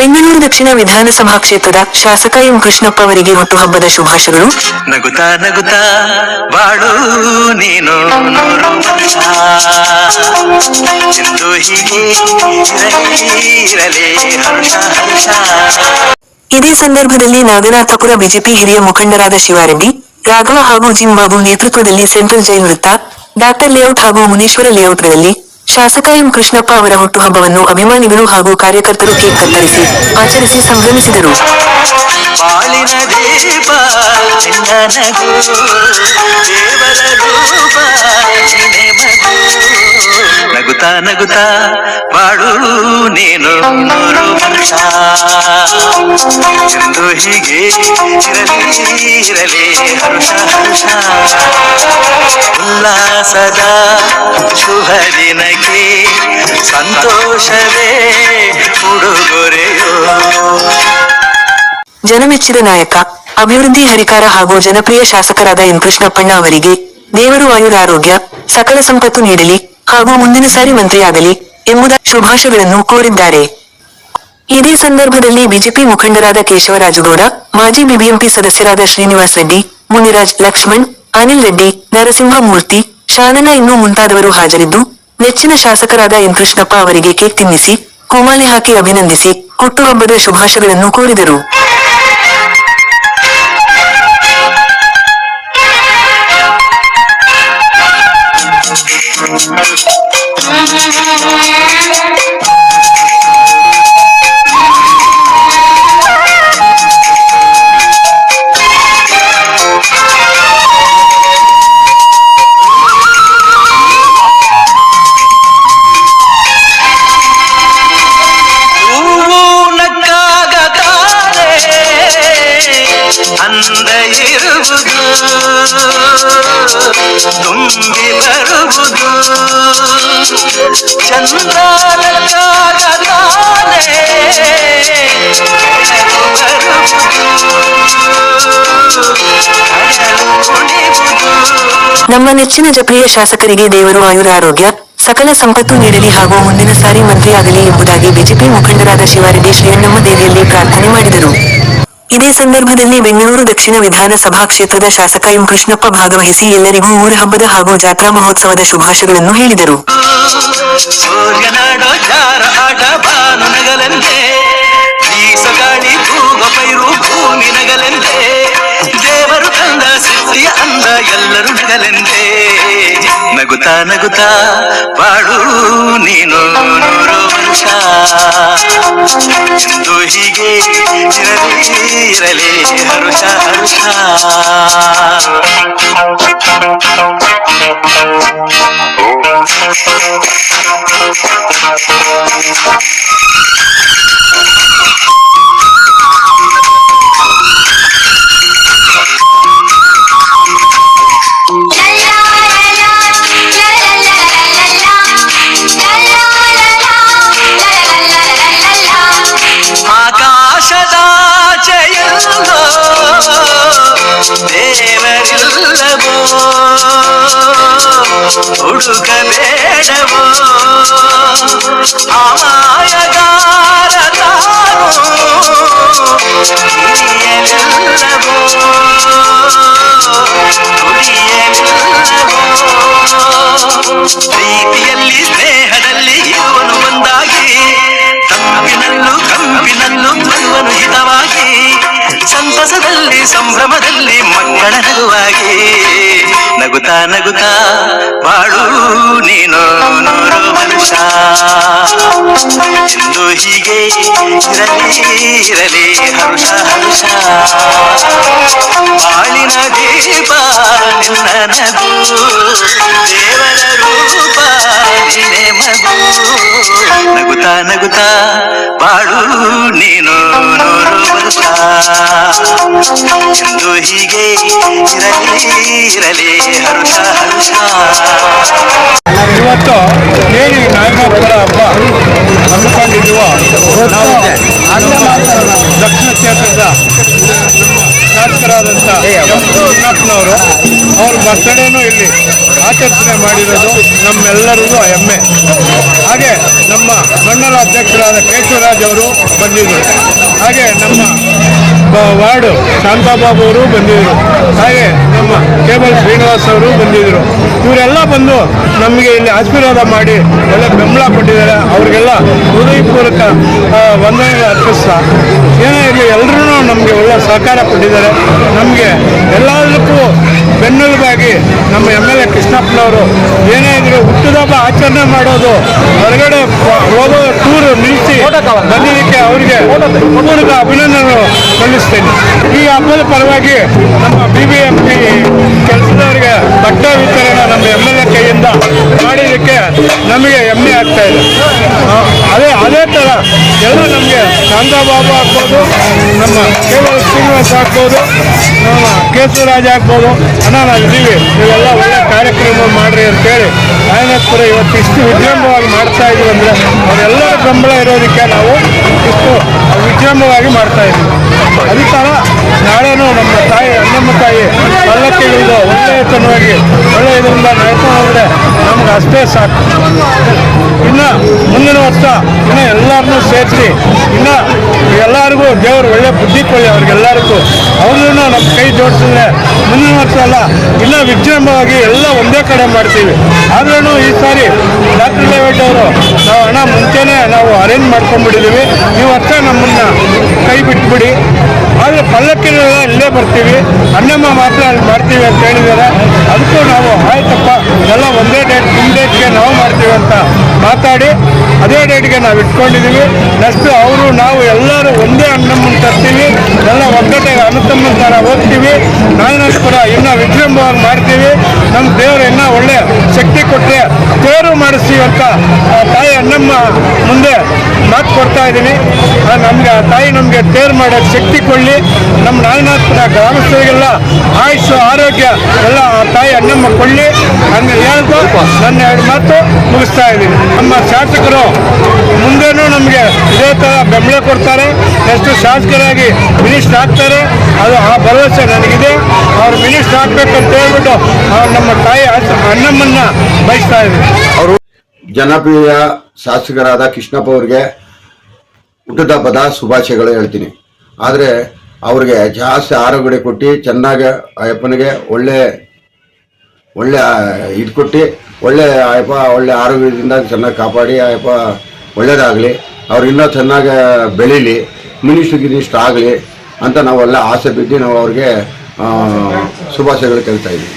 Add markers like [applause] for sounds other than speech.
ಬೆಂಗಳೂರು ದಕ್ಷಿಣ ವಿಧಾನಸಭಾ ಕ್ಷೇತ್ರದ ಶಾಸಕ ಎಂ ಕೃಷ್ಣಪ್ಪ ಅವರಿಗೆ ಹುಟ್ಟುಹಬ್ಬದ ಶುಭಾಶಯಗಳು. ನಗುತ್ತಾ ನಗುತ್ತಾ ಬಾಳು ನೀನು ನೂರು ವರ್ಷ ಎಂದು ಹೀಗೆ ಇರಲಿ ಇರಲಿ ಹರ್ಷ ಹರ್ಷ. ಇದೇ ಸಂದರ್ಭದಲ್ಲಿ ನಾಗನಾಥಪುರ ಬಿಜೆಪಿ ಹಿರಿಯ ಮುಖಂಡರಾದ ಶಿವಾರೆಡ್ಡಿ ರಾಘವ ಹಾಗೂ ಜಿಮ್ ಬಾಬು ನೇತೃತ್ವದಲ್ಲಿ ಸೆಂಟ್ರಲ್ ಜೈಲ್ ವೃತ್ತ ಡಾಕ್ಟರ್ ಲೇಔಟ್ ಹಾಗೂ ಮುನೀಶ್ವರ ಲೇಔಟ್ಗಳಲ್ಲಿ ಶಾಸಕ ಎಂ ಕೃಷ್ಣಪ್ಪ ಅವರ ಹುಟ್ಟುಹಬ್ಬವನ್ನು ಅಭಿಮಾನಿಗಳು ಹಾಗೂ ಕಾರ್ಯಕರ್ತರು ಕೇಕ್ ಕತ್ತರಿಸಿ ಆಚರಿಸಿ ಸಂಭ್ರಮಿಸಿದರು. ನಗುತ್ತಾ ನಗುತ್ತಾ ಬಾಳು ನೀನು. ವರ್ಷ ಎಂದು ಹೀಗೆ ಇರಲಿ ಇರಲಿ ಹರ್ಷ ಹರ್ಷ. ಉಲ್ಲಾಸದ ಶುಭ ದಿನಕ್ಕೆ ಸಂತೋಷವೇ ಉಡುಗೊರೆಯೋ. ಜನಮೆಚ್ಚಿದ ನಾಯಕ ಅಭಿವೃದ್ಧಿ ಹರಿಕಾರ ಹಾಗೂ ಜನಪ್ರಿಯ ಶಾಸಕರಾದ ಎನ್ ಕೃಷ್ಣಪ್ಪಣ್ಣ ಅವರಿಗೆ ದೇವರು ಆಯುರಾರೋಗ್ಯ ಸಕಲ ಸಂಪತ್ತು ನೀಡಲಿ ಹಾಗೂ ಮುಂದಿನ ಸಾರಿ ಮಂತ್ರಿಯಾಗಲಿ ಎಂಬುದ ಶುಭಾಶಯಗಳನ್ನು ಕೋರಿದ್ದಾರೆ. ಇದೇ ಸಂದರ್ಭದಲ್ಲಿ ಬಿಜೆಪಿ ಮುಖಂಡರಾದ ಕೇಶವರಾಜುಗೌಡ ಮಾಜಿ ಬಿಬಿಎಂಪಿ ಸದಸ್ಯರಾದ ಶ್ರೀನಿವಾಸ್ ರೆಡ್ಡಿ, ಮುನಿರಾಜ್ ಲಕ್ಷ್ಮಣ್, ಅನಿಲ್ ರೆಡ್ಡಿ ನರಸಿಂಹಮೂರ್ತಿ ಶಾನನ ಇನ್ನೂ ಮುಂತಾದವರು ಹಾಜರಿದ್ದು, ನೆಚ್ಚಿನ ಶಾಸಕರಾದ ಎನ್ ಕೃಷ್ಣಪ್ಪ ಅವರಿಗೆ ಕೇಕ್ ತಿನ್ನಿಸಿ, ಕೋಮಾಲೆ ಹಾಕಿ ಅಭಿನಂದಿಸಿ, ಹುಟ್ಟುಹಬ್ಬದ ಶುಭಾಶಯಗಳನ್ನು ಕೋರಿದರು. ಹೂವು [laughs] ಇರುವುದು ತುಂಬಿ ಬರುವುದು ಬರುವುದು ನಮ್ಮ ನೆಚ್ಚಿನ ಜಪ್ರಿಯ ಶಾಸಕರಿಗೆ ದೇವರು ಆಯುರಾರೋಗ್ಯ. ಸಕಲ ಸಂಪತ್ತು ನೀಡಲಿ ಹಾಗೂ ಮುಂದಿನ ಸಾರಿ ಮಂತ್ರಿಯಾಗಲಿ ಎಂಬುದಾಗಿ ಬಿಜೆಪಿ ಮುಖಂಡರಾದ ಶಿವಾರೆಡ್ಡಿ ಶ್ರೀಯಣ್ಣಮ್ಮ ದೇವಿಯಲ್ಲಿ ಪ್ರಾರ್ಥನೆ ಮಾಡಿದರು. ಇದೇ ಸಂದರ್ಭದಲ್ಲಿ ಬೆಂಗಳೂರು ದಕ್ಷಿಣ ವಿಧಾನಸಭಾ ಕ್ಷೇತ್ರದ ಶಾಸಕ ಎಂ ಕೃಷ್ಣಪ್ಪ ಭಾಗವಹಿಸಿ ಎಲ್ಲರಿಗೂ ಊರ ಹಬ್ಬದ ಹಾಗೂ ಜಾತ್ರಾ ಮಹೋತ್ಸವದ ಶುಭಾಶಯಗಳನ್ನು ಹೇಳಿದರು. ಸೂರ್ಯನಾಡೋ ಜಾರ ಆಟ ಬಾನು ನಗಲೆಂದೆ ಬೀಸಗಾಳಿ ತೂಗ ಪೈರು ಭೂಮಿ ನಗಲೆಂದೆ ದೇವರು ತಂದ ಸೃಷ್ಟಿಯ ಅಂದ ಎಲ್ಲರೂ ನಗಲೆಂದೆ ನಗುತ್ತಾ ನಗುತ್ತಾ ಬಾಳು ನೀನು ನೂರು ವರ್ಷ ಎಂದು ಹೀಗೆ ಇರಲಿ ಇರಲಿ ಹರುಷ ಹರುಷ ಆಕಾಶದಾಚೆಯಲ್ಲೋ ದೇವರಿಲ್ಲವೋ ಹುಡುಕಬೇಡವೋ ಅಮಾಯಗಾರ ತಾನು ಹಿರಿಯಲಿಲ್ಲವೋ ನುಡಿಯಲಿಲ್ಲವೋ ಪ್ರೀತಿಯಲ್ಲಿ, ಸ್ನೇಹದಲ್ಲಿ ಇರುವನು ಒಂದಾಗಿ ತಪ್ಪಿನಲ್ಲೂ ಕಂಪಿನಲ್ಲೂ ಬರುವನು ಹಿತವಾಗಿ, ಸಂತಸದಲ್ಲಿ, ಸಂಭ್ರಮದಲ್ಲಿ ಮಕ್ಕಳ ನಗುವಾಗಿ. ನಗುತ್ತಾ ನಗುತ್ತಾ, ಬಾಳು, ನೀನು ನೂರು ವರ್ಷ ಎಂದು ಹೀಗೆ ಇರಲಿ ಇರಲಿ, ಹರುಷ ಹರುಷ. ಬಾಳಿನ ದೀಪ, ನಿನ್ನ ನಗು, ದೇವರ ರೂಪ, ನಿನ್ನೆ ಮಗು. ನಗುತ್ತಾ ನಗುತ್ತಾ, ಬಾಳು, ನೀನು ನೂರು ವರ್ಷ ಎಂದು ಹೀಗೆ ಇರಲಿ ಇರಲಿ, ಹರುಷ ಹರುಷ. ಇವತ್ತು ದಕ್ಷಿಣ ಕ್ಷೇತ್ರದ ಶಾಸಕರಾದಂಥ ಎಂ ಕೃಷ್ಣಪ್ಪನವರು ಅವ್ರ ಬರ್ತಡೇನೂ ಇಲ್ಲಿ ಆಚರಣೆ ಮಾಡಿರೋದು ನಮ್ಮೆಲ್ಲರಿಗೂ ಹೆಮ್ಮೆ. ಹಾಗೆ ನಮ್ಮ ಮಂಡಲ ಅಧ್ಯಕ್ಷರಾದ ಕೇಶವರಾಜ್ ಅವರು ಬಂದಿದ್ದರು. ಹಾಗೆ ನಮ್ಮ ವಾರ್ಡ್ ಶಾಂತಾಬಾಬು ಅವರು ಬಂದಿದ್ದರು. ಹಾಗೆ ನಮ್ಮ ಕೇಬಲ್ ಶ್ರೀನಿವಾಸ್ ಅವರು ಬಂದಿದ್ದರು. ಇವರೆಲ್ಲ ಬಂದು ನಮಗೆ ಇಲ್ಲಿ ಆಶೀರ್ವಾದ ಮಾಡಿ ಒಳ್ಳೆ ಬೆಂಬಲ ಕೊಟ್ಟಿದ್ದಾರೆ. ಅವರಿಗೆಲ್ಲ ಹೃದಯಪೂರ್ವಕ ವಂದನೆ ಅರ್ಪಿಸ್ತಾ ಏನೇ ಇರಲಿ ಎಲ್ಲರೂ ನಮಗೆ ಒಳ್ಳೆ ಸಹಕಾರ ಕೊಟ್ಟಿದ್ದಾರೆ. ನಮಗೆ ಎಲ್ಲದಕ್ಕೂ ಬೆನ್ನೆಲುಬಾಗಿ ನಮ್ಮ ಎಂ ಎಲ್ ಎ ಕೃಷ್ಣಪ್ಪನವರು ಏನೇ ಇದ್ರು ಹುಟ್ಟಿದಬ್ಬ ಆಚರಣೆ ಮಾಡೋದು, ಹೊರಗಡೆ ಹೋಗೋ ಟೂರ್ ನಿಲ್ಲಿಸಿ ಬಂದಿದ್ದಕ್ಕೆ ಅವರಿಗೆ ಪೂರ್ವಕ ಅಭಿನಂದನೆ ಸಲ್ಲಿಸ್ತೇನೆ. ಈ ಹಬ್ಬದ ಪರವಾಗಿ ನಮ್ಮ ಬಿ ಬಿ ಎಂ ಪಿ ಕೆಲಸದವರಿಗೆ ಬಟ್ಟೆ ವಿತರಣೆ ನಮ್ಮ ಎಂ ಎಲ್ ಎ ಕೈಯಿಂದ ಮಾಡಿದ್ದಕ್ಕೆ ನಮಗೆ ಹೆಮ್ಮೆ ಆಗ್ತಾ ಇದೆ. ಅದೇ ಥರ ಎಲ್ಲ ನಮಗೆ ಶಾಂತಾಬಾಬು ಆಗ್ಬೋದು, ನಮ್ಮ ಕೇವಲ ಶ್ರೀನಿವಾಸ್ ಆಗ್ಬೋದು, ನಮ್ಮ ಕೇಸವರಾಜ್ ಆಗ್ಬೋದು ಅಣ್ಣ ನಾವು ಇದ್ದೀವಿ ನೀವೆಲ್ಲ ಒಳ್ಳೆ ಕಾರ್ಯಕ್ರಮ ಮಾಡ್ರಿ ಅಂತೇಳಿ ಆಯನಪುರ ಇವತ್ತು ಇಷ್ಟು ವಿಜೃಂಭವಾಗಿ ಮಾಡ್ತಾ ಇದೀವಿ ಅಂದರೆ ಅವರೆಲ್ಲರ ಬೆಂಬಲ ಇರೋದಕ್ಕೆ ನಾವು ಇಷ್ಟು ವಿಜೃಂಭವಾಗಿ ಮಾಡ್ತಾ ಇದ್ದೀವಿ. ಅದೇ ಥರ ನಾಳೆನೂ ನಮ್ಮ ತಾಯಿ, ಅಣ್ಣಮ್ಮ ತಾಯಿ ಪಲ್ಲಕ್ಕಿಗಳಿದು ಒಳ್ಳೆಯತನವಾಗಿ ಒಳ್ಳೆಯ ಇದರಿಂದ ನಡ್ಕೊಂಡು ಹೋದರೆ ನಮ್ಗೆ ಅಷ್ಟೇ ಸಾಕು. ಇನ್ನು ಮುಂದಿನ ವರ್ಷ ಇನ್ನು ಎಲ್ಲರನ್ನೂ ಸೇರಿಸಿ, ಇನ್ನು ಎಲ್ಲರಿಗೂ ದೇವರು ಒಳ್ಳೆ ಬುದ್ಧಿ ಕೊಡಿ ಅವ್ರಿಗೆಲ್ಲರಿಗೂ. ಅವ್ರನ್ನೂ ನಮ್ಮ ಕೈ ಜೋಡಿಸಿದ್ರೆ ಮುಂದಿನ ವರ್ಷ ಅಲ್ಲ, ಇನ್ನು ವಿಜೃಂಭವಾಗಿ ಎಲ್ಲ ಒಂದೇ ಕಡೆ ಮಾಡ್ತೀವಿ. ಆದ್ರೂ ಈ ಸಾರಿ ಡಾಕ್ಟರ್ ಲೇವೇಟ್ ಅವರು ನಾವು ಹಣ ಮುಂಚೆನೇ ನಾವು ಅರೇಂಜ್ ಮಾಡ್ಕೊಂಡ್ಬಿಟ್ಟಿದ್ದೀವಿ ಈ ವರ್ಷ ನಮ್ಮನ್ನ ಕೈ ಬಿಟ್ಬಿಡಿ. ಆದರೆ ಪಲ್ಲಕ್ಕಿನೆಲ್ಲ ಇಲ್ಲೇ ಬರ್ತೀವಿ. ಅಣ್ಣಮ್ಮ ಮಾತ್ರ ಅಲ್ಲಿ ಮಾಡ್ತೀವಿ ಅಂತ ಹೇಳಿದ್ದಾರೆ. ಅದಕ್ಕೂ ನಾವು ಆಯ್ತಪ್ಪ, ಎಲ್ಲ ಒಂದೇ ಡೇಟ್ ನಿಮ್ಮ ನಾವು ಮಾಡ್ತೀವಿ ಅಂತ. ಮಾತಾಡಿ ಅದೇ ಡೇಟ್ಗೆ ನಾವು ಇಟ್ಕೊಂಡಿದ್ದೀವಿ ನೆಕ್ಸ್ಟ್ ಅವರು, ನಾವು ಎಲ್ಲರೂ ಒಂದೇ ಅಣ್ಣಮ್ಮನ ತರ್ತೀವಿ. ಎಲ್ಲ ಒಗ್ಗಟ್ಟಿಗೆ ಅನುತಮ್ಮನ ಥರ ಹೋಗ್ತೀವಿ. ನಾಯನಪುರ ಇನ್ನೂ ವಿಜೃಂಭವಾಗಿ ಮಾಡ್ತೀವಿ. ನಮ್ಮ ದೇವರು ಇನ್ನೂ ಒಳ್ಳೆ ಶಕ್ತಿ ಕೊಟ್ಟರೆ ತೇರು ಮಾಡಿಸ್ತೀವಿ ಅಂತ ಅಣ್ಣಮ್ಮ ಮುಂದೆ ಮಾತು ಕೊಡ್ತಾ ಇದ್ದೀನಿ. ನಮಗೆ ತಾಯಿ ನಮಗೆ ತೇರ್ ಮಾಡೋಕ್ಕೆ ಶಕ್ತಿ ಕೊಡಲಿ. ನಮ್ಮ ನಾಯನಾಥ ಗ್ರಾಮಸ್ಥರಿಗೆಲ್ಲ ಆಯುಷು, ಆರೋಗ್ಯ ಎಲ್ಲ ತಾಯಿ ಅಣ್ಣಮ್ಮ ಕೊಳ್ಳಿ ಹಂಗೆ ಹೇಳ್ದು ನನ್ನ ಎರಡು ಮಾತು ಮುಗಿಸ್ತಾ ಇದ್ದೀನಿ. ನಮ್ಮ ಶಾಸಕರು ಮುಂದೇನೂ ನಮಗೆ ಇದೇ ಥರ ಬೆಂಬಲ ಕೊಡ್ತಾರೆ. ಎಷ್ಟು ಶಾಸಕರಾಗಿ ಮಿನಿಸ್ಟರ್ ಆಗ್ತಾರೆ, ಅದು ಆ ಭರವಸೆ ನನಗಿದೆ. ಅವ್ರು ಮಿನಿಸ್ಟರ್ ಆಗ್ಬೇಕಂತ ಹೇಳ್ಬಿಟ್ಟು ಅವ್ರು ನಮ್ಮ ತಾಯಿ ಅಣ್ಣಮ್ಮನ್ನ ಬಯಸ್ತಾ ಇದ್ದೀನಿ. ಜನಪ್ರಿಯ ಶಾಸಕರಾದ ಕೃಷ್ಣಪ್ಪ ಅವ್ರಿಗೆ ಹುಟ್ಟದ ಹಬ್ಬದ ಶುಭಾಶಯಗಳು ಹೇಳ್ತೀನಿ. ಆದರೆ ಅವ್ರಿಗೆ ಜಾಸ್ತಿ ಆರೋಗ್ಯ ಕೊಟ್ಟು ಚೆನ್ನಾಗಿ ಅಯ್ಯಪ್ಪನಿಗೆ ಒಳ್ಳೆ ಒಳ್ಳೆ ಇದು ಕೊಟ್ಟು ಒಳ್ಳೆ ಅಯ್ಯಪ್ಪ, ಒಳ್ಳೆ ಆರೋಗ್ಯದಿಂದ ಚೆನ್ನಾಗಿ ಕಾಪಾಡಿ ಅಯ್ಯಪ್ಪ ಒಳ್ಳೆಯದಾಗಲಿ ಅವ್ರು ಇನ್ನೂ ಚೆನ್ನಾಗಿ ಬೆಳೀಲಿ ಮಿನಿಷ್ಟು ಗಿನಿಷ್ಟು ಆಗಲಿ ಅಂತ ನಾವೆಲ್ಲ ಆಸೆ ಬಿದ್ದು ನಾವು ಅವ್ರಿಗೆ ಶುಭಾಶಯಗಳು ಕೇಳ್ತಾ ಇದ್ದೀವಿ.